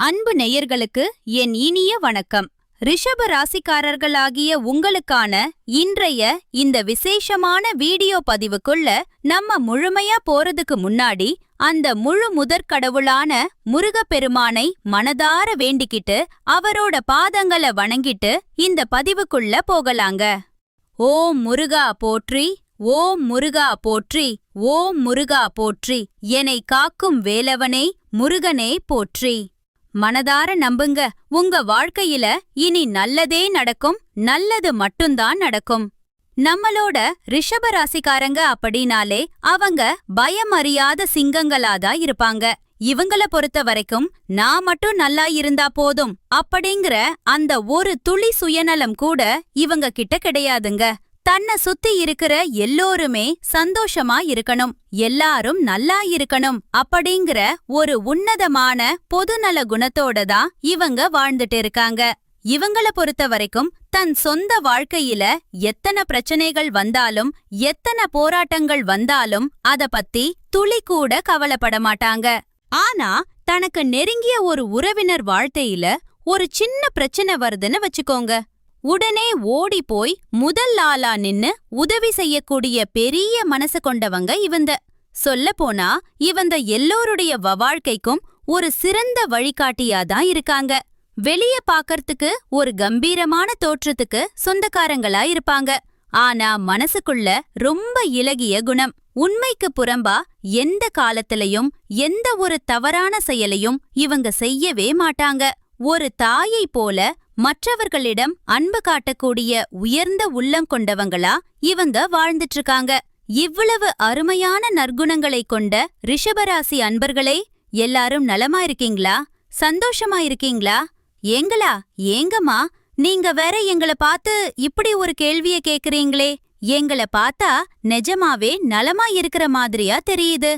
அன்பு நேயர்களுக்கு என் இனிய வணக்கம். ரிஷப ராசிக்காரர்களாகிய உங்களுக்கான இன்றைய இந்த விசேஷமான வீடியோ பதிவுக்குள்ள நம்ம முழுமையா போறதுக்கு முன்னாடி அந்த முழு முதற்கடவுளான முருகப்பெருமானை மனதார வேண்டிக்கிட்டு அவரோட பாதங்களை வணங்கிட்டு இந்த பதிவுக்குள்ள போகலாங்க. ஓம் முருகா போற்றி ஓம் முருகா போற்றி ஓம் முருகா போற்றி என்னை காக்கும் வேலவனே முருகனே போற்றி. மனதார நம்புங்க. உங்க வாழ்க்கையில இனி நல்லதே நடக்கும் நல்லது மட்டும்தான் நடக்கும். நம்மளோட ரிஷப ராசிக்காரங்க அப்படின்னாலே அவங்க பயம் அறியாத சிங்கங்களாதான் இருப்பாங்க. இவங்கள பொறுத்த வரைக்கும் நான் மட்டும் நல்லா இருந்தா போதும் அப்படிங்கிற அந்த ஒரு துளி சுயநலம் கூட இவங்க கிட்ட கிடையாதுங்க. தன்னை சுத்தி இருக்கிற எல்லோருமே சந்தோஷமா இருக்கணும். எல்லாரும் நல்லா இருக்கணும் அப்படிங்கிற ஒரு உன்னதமான பொதுநல குணத்தோட தான் இவங்க வாழ்ந்துட்டு இருக்காங்க. இவங்கள பொறுத்த வரைக்கும் தன் சொந்த வாழ்க்கையில எத்தனை பிரச்சனைகள் வந்தாலும் எத்தனை போராட்டங்கள் வந்தாலும் அத பத்தி துளி கூட கவலைப்பட மாட்டாங்க. ஆனா தனக்கு நெருங்கிய ஒரு உறவினர் வாழ்க்கையில ஒரு சின்ன பிரச்சனை வருதுன்னு வச்சுக்கோங்க. உடனே ஓடி போய் முதல் ஆளா நின்னு உதவி செய்யக்கூடிய பெரிய மனசு கொண்டவங்க இவந்த சொல்லப்போனா இவந்த எல்லோருடைய வாழ்க்கைக்கும் ஒரு சிறந்த வழிகாட்டியா தான் இருக்காங்க. வெளிய பாக்கறதுக்கு ஒரு கம்பீரமான தோற்றத்துக்கு சொந்தக்காரங்களா இருப்பாங்க. ஆனா மனசுக்குள்ள ரொம்ப இலகிய குணம். உண்மைக்கு புறம்பா எந்த காலத்திலையும் எந்த ஒரு தவறான செயலையும் இவங்க செய்யவே மாட்டாங்க. ஒரு தாயை போல மற்றவர்களிடம் அன்பு காட்டக்கூடிய உயர்ந்த உள்ளம் கொண்டவங்களா இவங்க வாழ்ந்துட்டு இருக்காங்க இவ்வளவு அருமையான நற்குணங்களை கொண்ட ரிஷபராசி அன்பர்களே எல்லாரும் நலமா இருக்கீங்களா? சந்தோஷமா இருக்கீங்களா? ஏங்களா? ஏங்கம்மா நீங்க வேற எங்கள பார்த்து இப்படி ஒரு கேள்விய கேக்குறீங்களே. எங்கள பார்த்தா நிஜமாவே நலமா இருக்கிற மாதிரியா தெரியுது.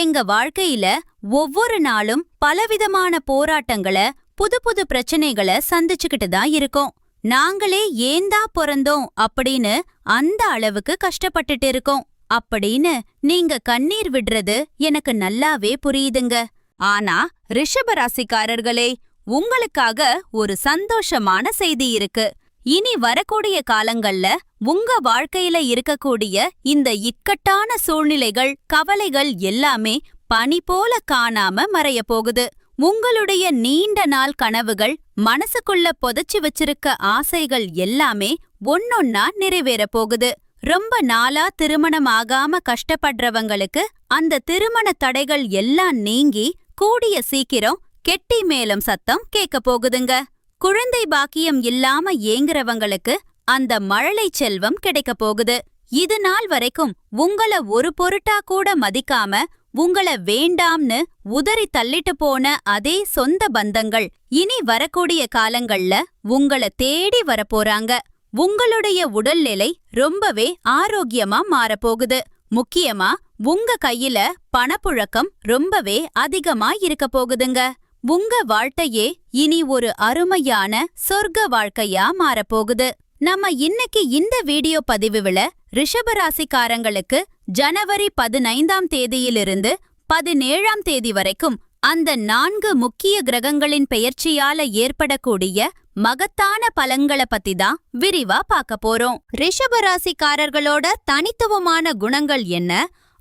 எங்க வாழ்க்கையில ஒவ்வொரு நாளும் பலவிதமான போராட்டங்கள புது புது பிரச்சனைகளை சந்திச்சுக்கிட்டு தான் இருக்கோம். நாங்களே ஏந்தா பிறந்தோம் அப்படின்னு அந்த அளவுக்கு கஷ்டப்பட்டுட்டு இருக்கோம். அப்படின்னு நீங்க கண்ணீர் விடுறது எனக்கு நல்லாவே புரியுதுங்க. ஆனா ரிஷப ராசிக்காரர்களே உங்களுக்காக ஒரு சந்தோஷமான செய்தி இருக்கு. இனி வரக்கூடிய காலங்கள்ல உங்க வாழ்க்கையில இருக்கக்கூடிய இந்த இக்கட்டான சூழ்நிலைகள் கவலைகள் எல்லாமே பனி போல காணாம மறைய போகுது. உங்களுடைய நீண்ட நாள் கனவுகள் மனசுக்குள்ள புதைச்சு வச்சிருக்க ஆசைகள் எல்லாமே ஒன்னொன்னா நிறைவேற போகுது. ரொம்ப நாளா திருமணம் ஆகாம கஷ்டப்படுறவங்களுக்கு அந்த திருமண தடைகள் எல்லாம் நீங்கி கூடிய சீக்கிரம் கெட்டி மேலம் சத்தம் கேட்க போகுதுங்க. குழந்தை பாக்கியம் இல்லாம ஏங்குறவங்களுக்கு அந்த மழலை செல்வம் கிடைக்க போகுது. இது நாள் வரைக்கும் உங்கள ஒரு பொருட்டா கூட மதிக்காம உங்கள வேண்டாம்னு உதறி தள்ளிட்டு போன அதே சொந்த பந்தங்கள் இனி வரக்கூடிய காலங்கள்ல உங்கள தேடி வரப்போறாங்க. உங்களுடைய உடல்நிலை ரொம்பவே ஆரோக்கியமா மாறப்போகுது. முக்கியமா உங்க கையில பணப்புழக்கம் ரொம்பவே அதிகமா இருக்க போகுதுங்க. உங்க வாழ்க்கையே இனி ஒரு அருமையான சொர்க்க வாழ்க்கையா மாறப்போகுது. நம்ம இன்னைக்கு இந்த வீடியோ பதிவுல ரிஷபராசிக்காரங்களுக்கு ஜனவரி பதினைந்தாம் தேதியிலிருந்து பதினேழாம் தேதி வரைக்கும் அந்த நான்கு முக்கிய கிரகங்களின் பெயர்ச்சியால ஏற்படக்கூடிய மகத்தான பலன்கள பத்தி தான் விரிவா பார்க்க போறோம். ரிஷபராசிக்காரர்களோட தனித்துவமான குணங்கள் என்ன?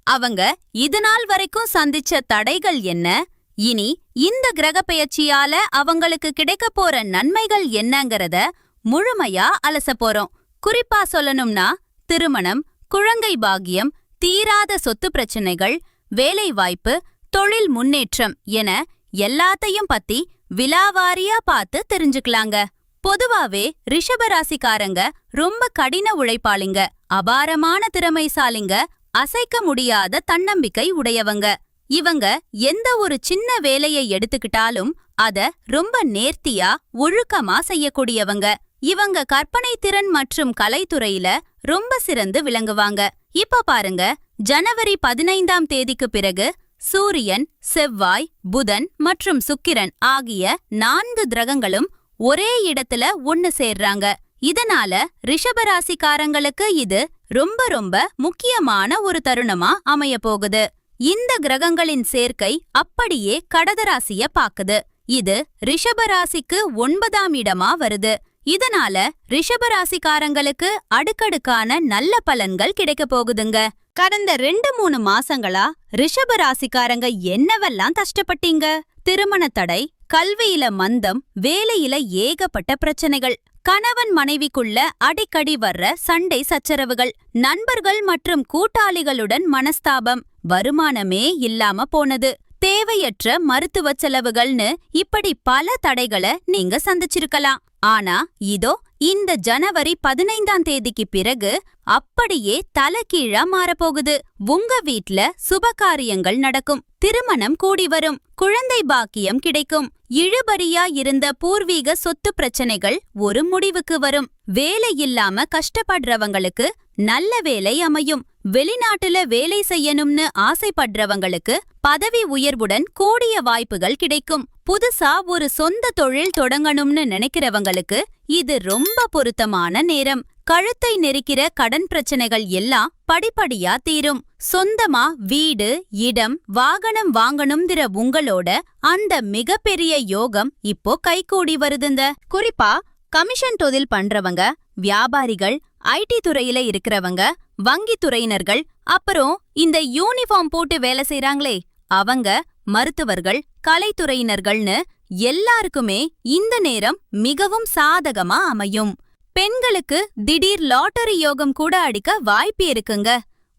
அவங்க இதுநாள் வரைக்கும் சந்திச்ச தடைகள் என்ன? இனி இந்த கிரக பெயர்ச்சியால அவங்களுக்கு கிடைக்க போற நன்மைகள் என்னங்கறத முழுமையா அலச போறோம். குறிப்பா சொல்லணும்னா திருமணம் குழந்தை பாகியம் தீராத சொத்து பிரச்சனைகள் வேலைவாய்ப்பு தொழில் முன்னேற்றம் என எல்லாத்தையும் பத்தி விலாவாரியா பார்த்து தெரிஞ்சுக்கலாங்க. பொதுவாவே ரிஷபராசிக்காரங்க ரொம்ப கடின உழைப்பாளிங்க அபாரமான திறமைசாலிங்க அசைக்க முடியாத தன்னம்பிக்கை உடையவங்க. இவங்க எந்த ஒரு சின்ன வேலையை எடுத்துக்கிட்டாலும் அத ரொம்ப நேர்த்தியா ஒழுக்கமா செய்யக்கூடியவங்க. இவங்க கற்பனை திறன் மற்றும் கலைத்துறையில ரொம்ப சிறந்து விளங்குவாங்க. இப்ப பாருங்க. ஜனவரி பதினைந்தாம் தேதிக்கு பிறகு சூரியன் செவ்வாய் புதன் மற்றும் சுக்கிரன் ஆகிய நான்கு கிரகங்களும் ஒரே இடத்துல ஒன்னு சேர்றாங்க. இதனால ரிஷபராசிக்காரங்களுக்கு இது ரொம்ப ரொம்ப முக்கியமான ஒரு தருணமா அமைய போகுது. இந்த கிரகங்களின் சேர்க்கை அப்படியே கடதராசிய பாக்குது. இது ரிஷபராசிக்கு ஒன்பதாம் இடமா வருது. இதனால ரிஷபராசிக்காரங்களுக்கு அடுக்கடுக்கான நல்ல பலன்கள் கிடைக்க போகுதுங்க. கடந்த ரெண்டு மூணு மாசங்களா ரிஷபராசிக்காரங்க என்னவெல்லாம் கஷ்டப்பட்டீங்க? திருமண தடை கல்வியில மந்தம் வேலையில ஏகப்பட்ட பிரச்சனைகள் கணவன் மனைவிக்குள்ள அடிக்கடி வர்ற சண்டை சச்சரவுகள் நண்பர்கள் மற்றும் கூட்டாளிகளுடன் மனஸ்தாபம் வருமானமே இல்லாம போனது. தேவையற்ற மருத்துவ செலவுகள்னு இப்படி பல தடைகளை நீங்க சந்திச்சிருக்கலாம். ஆனா இதோ இந்த ஜனவரி பதினைந்தாம் தேதிக்கு பிறகு அப்படியே தலைகீழா மாறப்போகுது. உங்க வீட்ல சுபகாரியங்கள் நடக்கும். திருமணம் கூடி வரும். குழந்தை பாக்கியம் கிடைக்கும். இழுபறியா இருந்த பூர்வீக சொத்து பிரச்சனைகள் ஒரு முடிவுக்கு வரும். வேலை இல்லாம கஷ்டப்படுறவங்களுக்கு நல்ல வேலை அமையும். வெளிநாட்டுல வேலை செய்யணும்னு ஆசைப்படுறவங்களுக்கு பதவி உயர்வுடன் கூடிய வாய்ப்புகள் கிடைக்கும். புதுசா ஒரு சொந்த தொழில் தொடங்கணும்னு நினைக்கிறவங்களுக்கு இது ரொம்ப பொருத்தமான நேரம். கழுத்தை நெரிக்கிற கடன் பிரச்சனைகள் எல்லாம் படிப்படியா தீரும். சொந்தமா வீடு இடம் வாகனம் வாங்கணும்ங்கிற உங்களோட அந்த மிகப்பெரிய யோகம் இப்போ கைகூடி வருதுங்க. குறிப்பா கமிஷன் தொழில் பண்றவங்க வியாபாரிகள் ஐடி துறையில இருக்கிறவங்க வங்கி துறையினர்கள் அப்புறம் இந்த யூனிஃபார்ம் போட்டு வேலை செய்றாங்களே அவங்க மருத்துவர்கள் கலைத்துறையினர்கள்னு எல்லாருக்குமே இந்த நேரம் மிகவும் சாதகமா அமையும். பெண்களுக்கு திடீர் லாட்டரி யோகம் கூட அடிக்க வாய்ப்பு இருக்குங்க.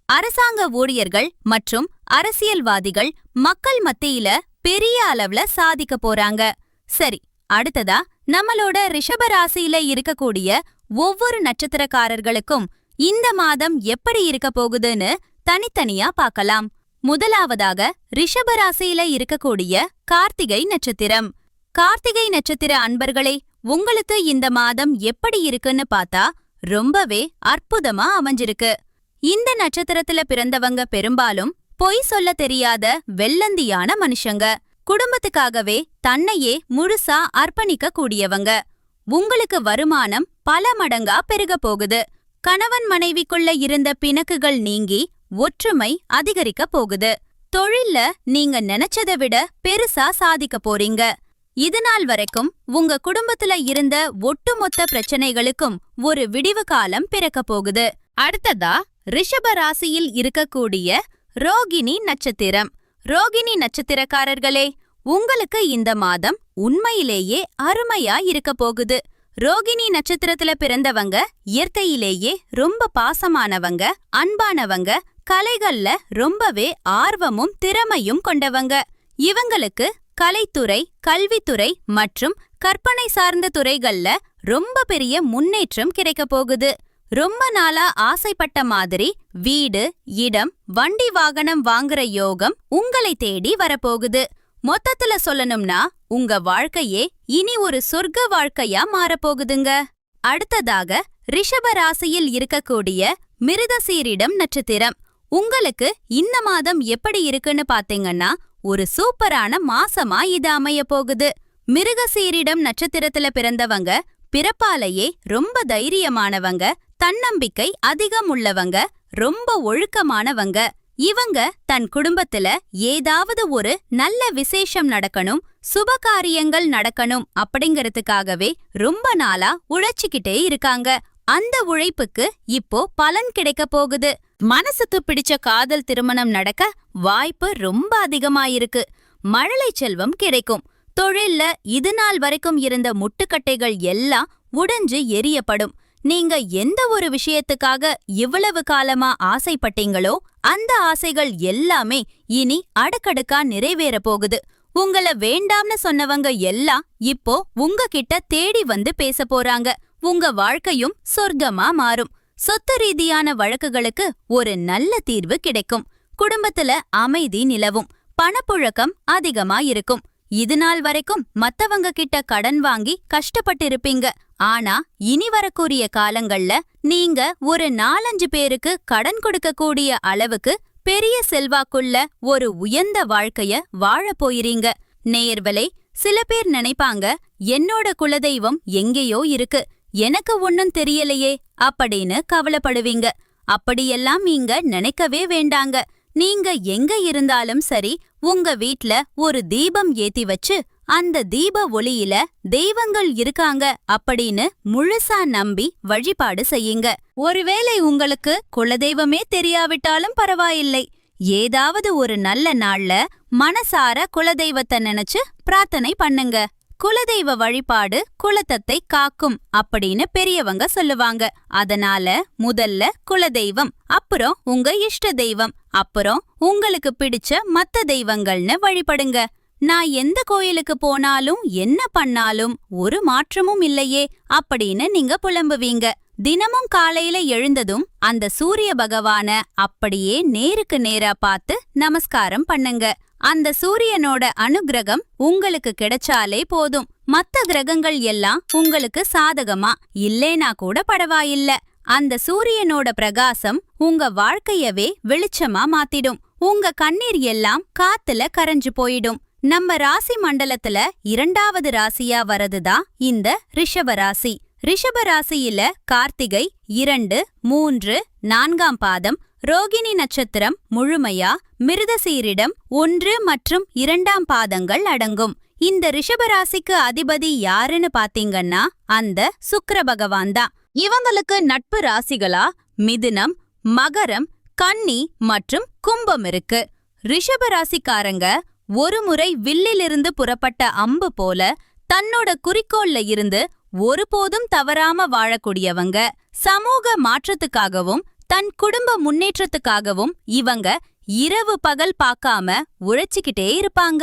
அரசாங்க ஊழியர்கள் மற்றும் அரசியல்வாதிகள் மக்கள் மத்தியில பெரிய அளவுல சாதிக்க போறாங்க. சரி அடுத்ததா நம்மளோட ரிஷப ராசியில இருக்கக்கூடிய ஒவ்வொரு நட்சத்திரக்காரர்களுக்கும் இந்த மாதம் எப்படி இருக்க போகுதுன்னு தனித்தனியா பார்க்கலாம். முதலாவதாக ரிஷபராசியில இருக்கக்கூடிய கார்த்திகை நட்சத்திரம். கார்த்திகை நட்சத்திர அன்பர்களே உங்களுக்கு இந்த மாதம் எப்படி இருக்குன்னு பார்த்தா ரொம்பவே அற்புதமா அமைஞ்சிருக்கு. இந்த நட்சத்திரத்துல பிறந்தவங்க பெரும்பாலும் பொய் சொல்ல தெரியாத வெள்ளந்தியான மனுஷங்க. குடும்பத்துக்காகவே தன்னையே முழுசா அர்ப்பணிக்க கூடியவங்க உங்களுக்கு வருமானம் பல மடங்கா பெருக போகுது. கணவன் மனைவிக்குள்ள இருந்த பிணக்குகள் நீங்கி ஒற்றுமை அதிகரிக்க போகுது. தொழில்ல நீங்க நினைச்சதை விட பெருசா சாதிக்க போறீங்க. இதுநாள் வரைக்கும் உங்க குடும்பத்துல இருந்த ஒட்டுமொத்த பிரச்சனைகளுக்கும் ஒரு விடிவு காலம் பிறக்க போகுது. அடுத்ததா ரிஷப ராசியில் இருக்கக்கூடிய ரோகிணி நட்சத்திரம். ரோகிணி நட்சத்திரக்காரர்களே உங்களுக்கு இந்த மாதம் உண்மையிலேயே அருமையா இருக்க போகுது. ரோகிணி நட்சத்திரத்துல பிறந்தவங்க இயற்கையிலேயே ரொம்ப பாசமானவங்க அன்பானவங்க கலைகள்ல ரொம்பவே ஆர்வமும் திறமையும் கொண்டவங்க. இவங்களுக்கு கலைத்துறை கல்வித்துறை மற்றும் கற்பனை சார்ந்த துறைகள்ல ரொம்ப பெரிய முன்னேற்றம் கிடைக்க போகுது. ரொம்ப நாளா ஆசைப்பட்ட மாதிரி வீடு இடம் வண்டி வாகனம் வாங்குற யோகம் உங்களை தேடி வரப்போகுது. மொத்தத்துல சொல்லணும்னா உங்க வாழ்க்கையே இனி ஒரு சொர்க்க வாழ்க்கையா மாறப்போகுதுங்க. அடுத்ததாக ரிஷப ராசியில் இருக்கக்கூடிய மிருதசீரிடம் நட்சத்திரம். உங்களுக்கு இந்த மாதம் எப்படி இருக்குன்னு பாத்தீங்கன்னா ஒரு சூப்பரான மாசமா இது அமைய போகுது. மிருகசீரிடம் நட்சத்திரத்துல பிறந்தவங்க பிறப்பாலேயே ரொம்ப தைரியமானவங்க தன்னம்பிக்கை அதிகம் உள்ளவங்க ரொம்ப ஒழுக்கமானவங்க. இவங்க தன் குடும்பத்துல ஏதாவது ஒரு நல்ல விசேஷம் நடக்கணும் சுபகாரியங்கள் நடக்கணும் அப்படிங்கறதுக்காகவே ரொம்ப நாளா உழைச்சிக்கிட்டே இருக்காங்க. அந்த உழைப்புக்கு இப்போ பலன் கிடைக்க போகுது. மனசுக்கு பிடிச்ச காதல் திருமணம் நடக்க வாய்ப்பு ரொம்ப அதிகமாயிருக்கு. மழலை செல்வம் கிடைக்கும். தொழில்ல இது நாள் வரைக்கும் இருந்த முட்டுக்கட்டைகள் எல்லாம் உடைஞ்சு எரியப்படும். நீங்க எந்த ஒரு விஷயத்துக்காக இவ்வளவு காலமா ஆசைப்பட்டீங்களோ அந்த ஆசைகள் எல்லாமே இனி அடக்கடுக்கா நிறைவேற போகுது. உங்கள வேண்டாம்னு சொன்னவங்க எல்லாம் இப்போ உங்ககிட்ட தேடி வந்து பேச போறாங்க. உங்க வாழ்க்கையும் சொர்க்கமா மாறும். சொத்து ரீதியான வழக்குகளுக்கு ஒரு நல்ல தீர்வு கிடைக்கும். குடும்பத்துல அமைதி நிலவும். பணப்புழக்கம் அதிகமா இருக்கும் இது நாள் வரைக்கும் மத்தவங்க கிட்ட கடன் வாங்கி கஷ்டப்பட்டிருப்பீங்க. ஆனா இனி வரக்கூடிய காலங்கள்ல நீங்க ஒரு நாலஞ்சு பேருக்கு கடன் கொடுக்கக்கூடிய அளவுக்கு பெரிய செல்வாக்குள்ள ஒரு உயர்ந்த வாழ்க்கைய வாழப் போயிறீங்க நேர்வலை சில பேர் நினைப்பாங்க என்னோட குலதெய்வம் எங்கேயோ இருக்கு. எனக்கு ஒன்னும் தெரியலையே அப்படின்னு கவலைப்படுவீங்க. அப்படியெல்லாம் நீங்க நினைக்கவே வேண்டாங்க. நீங்க எங்க இருந்தாலும் சரி உங்க வீட்ல ஒரு தீபம் ஏத்தி வச்சு அந்த தீப ஒளியில தெய்வங்கள் இருக்காங்க அப்படின்னு முழுசா நம்பி வழிபாடு செய்யுங்க. ஒருவேளை உங்களுக்கு குலதெய்வமே தெரியாவிட்டாலும் பரவாயில்லை. ஏதாவது ஒரு நல்ல நாள்ல மனசார குலதெய்வத்தை நினைச்சு பிரார்த்தனை பண்ணுங்க. குலதெய்வ வழிபாடு குலத்தத்தை காக்கும் அப்படின்னு பெரியவங்க சொல்லுவாங்க. அதனால முதல்ல குலதெய்வம் அப்புறம் உங்க இஷ்ட தெய்வம் அப்புறம் உங்களுக்கு பிடிச்ச மத்த தெய்வங்கள்னு வழிபடுங்க. நான் எந்த கோயிலுக்கு போனாலும் என்ன பண்ணாலும் ஒரு மாற்றமும் இல்லையே அப்படின்னு நீங்க புலம்புவீங்க. தினமும் காலையில எழுந்ததும் அந்த சூரிய பகவான அப்படியே நேருக்கு நேரா பார்த்து நமஸ்காரம் பண்ணுங்க. அந்த சூரியனோட அனுக்கிரகம் உங்களுக்கு கிடைச்சாலே போதும். மத்த கிரகங்கள் எல்லாம் உங்களுக்கு சாதகமா? இல்லேனா கூட பரவாயில்ல. அந்த சூரியனோட பிரகாசம் உங்க வாழ்க்கையவே வெளிச்சமா மாத்திடும். உங்க கண்ணீர் எல்லாம் காத்துல கரைஞ்சு போயிடும். நம்ம ராசி மண்டலத்துல இரண்டாவது ராசியா வரதுதான் இந்த ரிஷப ராசி. ரிஷப ராசியில கார்த்திகை இரண்டு மூன்று நான்காம் பாதம் ரோகிணி நட்சத்திரம் முழுமையா மிருதசீரிடம் ஒன்று மற்றும் இரண்டாம் பாதங்கள் அடங்கும். இந்த ரிஷபராசிக்கு அதிபதி யாருன்னு பாத்தீங்கன்னா அந்த சுக்கர பகவான் தான். இவங்களுக்கு நட்பு ராசிகளா மிதுனம் மகரம் கன்னி மற்றும் கும்பம் இருக்கு. ரிஷபராசிக்காரங்க ஒருமுறை வில்லிலிருந்து புறப்பட்ட அம்பு போல தன்னோட குறிக்கோள்ல இருந்து ஒருபோதும் தவறாம வாழக்கூடியவங்க. சமூக மாற்றத்துக்காகவும் தன் குடும்ப முன்னேற்றத்துக்காகவும் இவங்க இரவு பகல் பார்க்காம உழைச்சிக்கிட்டே இருப்பாங்க.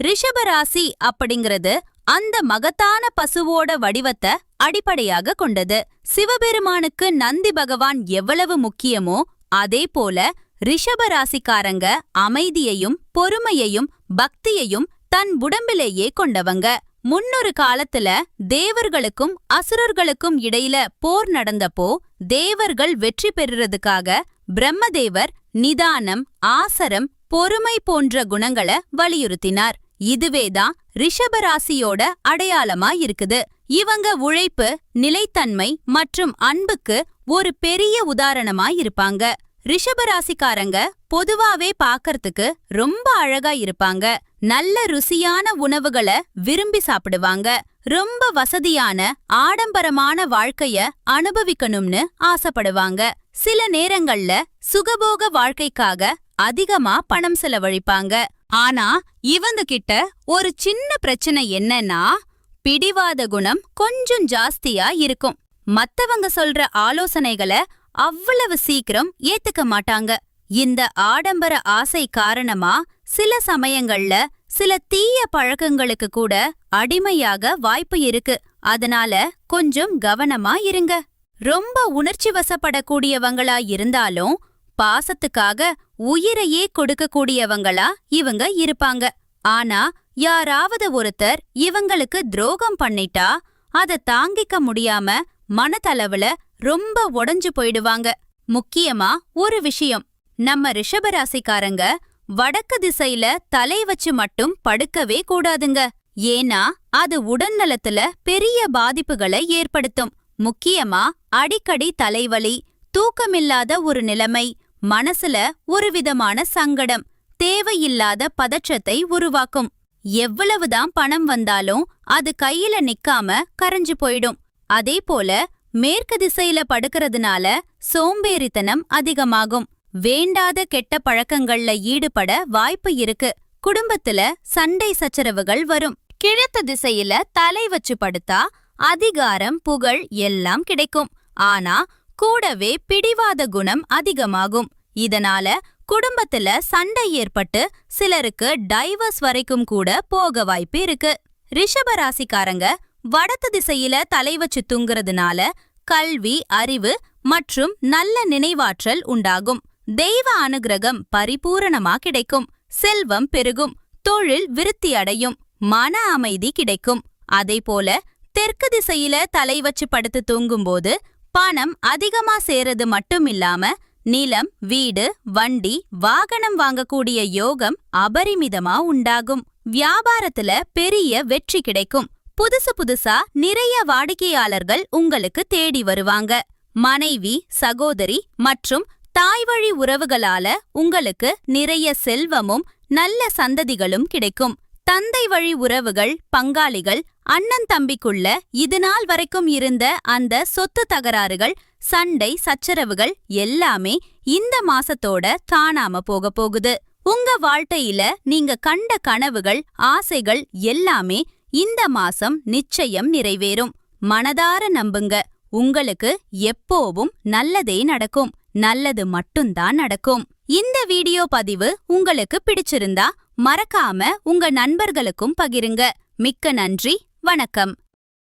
ரிஷப ராசி அப்படிங்கிறது அந்த மகத்தான பசுவோட வடிவத்தை அடிப்படையாக கொண்டது. சிவபெருமானுக்கு நந்தி பகவான் எவ்வளவு முக்கியமோ அதே போல ரிஷப ராசிக்காரங்க அமைதியையும் பொறுமையையும் பக்தியையும் தன் உடம்பிலேயே கொண்டவங்க. முன்னொரு காலத்துல தேவர்களுக்கும் அசுரர்களுக்கும் இடையில போர் நடந்தப்போ தேவர்கள் வெற்றி பெறுறதுக்காக பிரம்மதேவர் நிதானம் ஆசரம் பொறுமை போன்ற குணங்களை வலியுறுத்தினார். இதுவேதான் ரிஷபராசியோட அடையாளமா இருக்குது. இவங்க உழைப்பு நிலைத்தன்மை மற்றும் அன்புக்கு ஒரு பெரிய உதாரணமா இருப்பாங்க. ரிஷபராசிக்காரங்க பொதுவாவே பாக்கறதுக்கு ரொம்ப அழகா இருப்பாங்க. நல்ல ருசியான உணவுகளை விரும்பி சாப்பிடுவாங்க. ரொம்ப வசதியான ஆடம்பரமான வாழ்க்கைய அனுபவிக்கணும்னு ஆசைப்படுவாங்க. சில நேரங்கள்ல சுகபோக வாழ்க்கைக்காக அதிகமா பணம் செலவழிப்பாங்க. ஆனா இவங்க கிட்ட ஒரு சின்ன பிரச்சனை என்னன்னா பிடிவாத குணம் கொஞ்சம் ஜாஸ்தியா இருக்கும். மத்தவங்க சொல்ற ஆலோசனைகளை அவ்வளவு சீக்கிரம் ஏத்துக்க மாட்டாங்க. இந்த ஆடம்பர ஆசை காரணமா சில சமயங்கள்ல சில தீய பழக்கங்களுக்கு கூட அடிமையாக வாய்ப்பு இருக்கு. அதனால கொஞ்சம் கவனமா இருங்க. ரொம்ப உணர்ச்சி வசப்படக்கூடியவங்களா இருந்தாலும் பாசத்துக்காக உயிரையே கொடுக்கக்கூடியவங்களா இவங்க இருப்பாங்க. ஆனா யாராவது ஒருத்தர் இவங்களுக்கு துரோகம் பண்ணிட்டா அத தாங்கிக்க முடியாம மனதளவுல ரொம்ப உடஞ்சு போயிடுவாங்க. முக்கியமா ஒரு விஷயம். நம்ம ரிஷபராசிக்காரங்க வடக்கு திசையில தலை வச்சு மட்டும் படுக்கவே கூடாதுங்க. ஏன்னா அது உடல்நலத்துல பெரிய பாதிப்புகளை ஏற்படுத்தும். முக்கியமா அடிக்கடி தலைவலி தூக்கமில்லாத ஒரு நிலைமை மனசுல ஒரு விதமான சங்கடம் தேவையில்லாத பதற்றத்தை உருவாக்கும். எவ்வளவுதான் பணம் வந்தாலும் அது கையில நிக்காம கரைஞ்சு போயிடும். அதே போல மேற்கு திசையில படுக்கிறதுனால சோம்பேறித்தனம் அதிகமாகும். வேண்டாத கெட்ட பழக்கங்கள்ல ஈடுபட வாய்ப்பு இருக்கு. குடும்பத்துல சண்டை சச்சரவுகள் வரும். கிழத்து திசையில தலை வச்சு படுத்தா அதிகாரம் புகழ் எல்லாம் கிடைக்கும். ஆனா கூடவே பிடிவாத குணம் அதிகமாகும். இதனால குடும்பத்துல சண்டை ஏற்பட்டு சிலருக்கு டைவர்ஸ் வரைக்கும் கூட போக வாய்ப்பு இருக்கு. ரிஷப ராசிக்காரங்க வடத்து திசையில தலை வச்சு தூங்குறதுனால கல்வி அறிவு மற்றும் நல்ல நினைவாற்றல் உண்டாகும். தெய்வ அனுகிரகம் பரிபூரணமா கிடைக்கும் செல்வம் பெருகும் தொழில் விருத்தி அடையும் மன அமைதி கிடைக்கும். அதே போல தெற்கு திசையில தலை வச்சு படுத்து தூங்கும்போது பணம் அதிகமா சேரது மட்டும் இல்லாம நிலம் வீடு வண்டி வாகனம் வாங்கக்கூடிய யோகம் அபரிமிதமா உண்டாகும். வியாபாரத்துல பெரிய வெற்றி கிடைக்கும். புதுசு புதுசா நிறைய வாடிக்கையாளர்கள் உங்களுக்கு தேடி வருவாங்க. மனைவி சகோதரி மற்றும் தாய்வழி உறவுகளால உங்களுக்கு நிறைய செல்வமும் நல்ல சந்ததிகளும் கிடைக்கும். தந்தை வழி உறவுகள் பங்காளிகள் அண்ணன் தம்பிக்குள்ள இது நாள் வரைக்கும் இருந்த அந்த சொத்து தகராறுகள் சண்டை சச்சரவுகள் எல்லாமே இந்த மாசத்தோட காணாம போக போகுது. உங்க வாழ்க்கையில நீங்க கண்ட கனவுகள் ஆசைகள் எல்லாமே இந்த மாசம் நிச்சயம் நிறைவேறும். மனதார நம்புங்க. உங்களுக்கு எப்போவும் நல்லதே நடக்கும். நல்லது மட்டும்தான் நடக்கும். இந்த வீடியோ பதிவு உங்களுக்கு பிடிச்சிருந்தா மறக்காம உங்க நண்பர்களுக்கும் பகிருங்க. மிக்க நன்றி வணக்கம்.